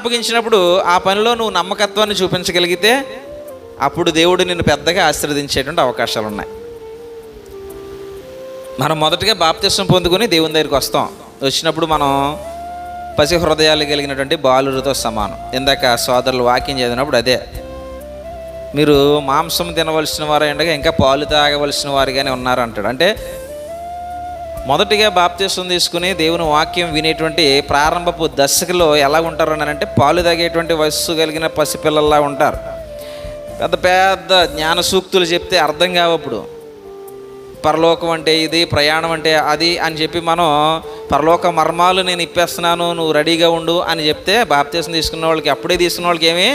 అప్పగించినప్పుడు ఆ పనిలో నువ్వు నమ్మకత్వాన్ని చూపించగలిగితే అప్పుడు దేవుడు నిన్ను పెద్దగా ఆశీర్వదించేటువంటి అవకాశాలు ఉన్నాయి మనం మొదటగా బాప్తిష్టం పొందుకొని దేవుని దగ్గరికి వస్తాం. వచ్చినప్పుడు మనం పసి హృదయాలు కలిగినటువంటి బాలురితో సమానం. ఇందాక సోదరులు వాకింగ్ చేసినప్పుడు అదే. మీరు మాంసం తినవలసిన వారు ఉండగా ఇంకా పాలు తాగవలసిన వారిగానే ఉన్నారు అంటాడు అంటే మొదటిగా బాప్తీసం తీసుకుని దేవుని వాక్యం వినేటువంటి ప్రారంభపు దశకులో ఎలా ఉంటారు అని అంటే పాలు తాగేటువంటి వయస్సు కలిగిన పసిపిల్లల్లా ఉంటారు. పెద్ద పెద్ద జ్ఞాన సూక్తులు చెప్తే అర్థం కావప్పుడు పరలోకం అంటే ఇది ప్రయాణం అంటే అది అని చెప్పి మనం పరలోక మర్మాలు నేను ఇప్పేస్తున్నాను నువ్వు రెడీగా ఉండు అని చెప్తే బాప్తీసం తీసుకున్న వాళ్ళకి అప్పుడే తీసుకున్న వాళ్ళకి ఏమీ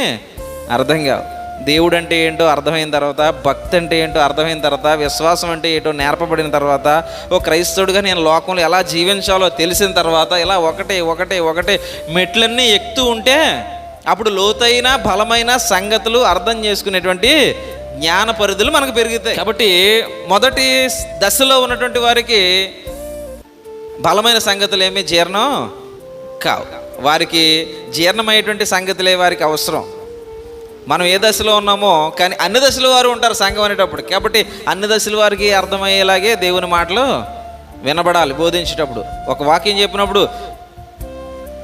అర్థం కావు. దేవుడు అంటే ఏంటో అర్థమైన తర్వాత భక్తి అంటే ఏంటో అర్థమైన తర్వాత విశ్వాసం అంటే ఏంటో నేర్పబడిన తర్వాత ఓ క్రైస్తవుడిగా నేను లోకంలో ఎలా జీవించాలో తెలిసిన తర్వాత ఇలా ఒకటే ఒకటే ఒకటే మెట్లన్నీ ఎక్కుతూ ఉంటే అప్పుడు లోతైన బలమైన సంగతులు అర్థం చేసుకునేటువంటి జ్ఞాన పరిధులు మనకు పెరుగుతాయి. కాబట్టి మొదటి దశలో ఉన్నటువంటి వారికి బలమైన సంగతులు ఏమీ జీర్ణం కావు. వారికి జీర్ణమయ్యేటువంటి సంగతులే వారికి అవసరం. మనం ఏ దశలో ఉన్నామో కానీ అన్ని దశల వారు ఉంటారు సంఘం అనేటప్పుడు. కాబట్టి అన్ని దశల వారికి అర్థమయ్యేలాగే దేవుని మాటలు వినబడాలి బోధించేటప్పుడు. ఒక వాక్యం చెప్పినప్పుడు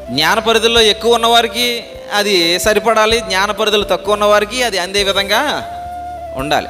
జ్ఞాన పరిధుల్లో ఎక్కువ ఉన్నవారికి అది సరిపడాలి జ్ఞాన పరిధులు తక్కువ ఉన్నవారికి అది అందే విధంగా ఉండాలి.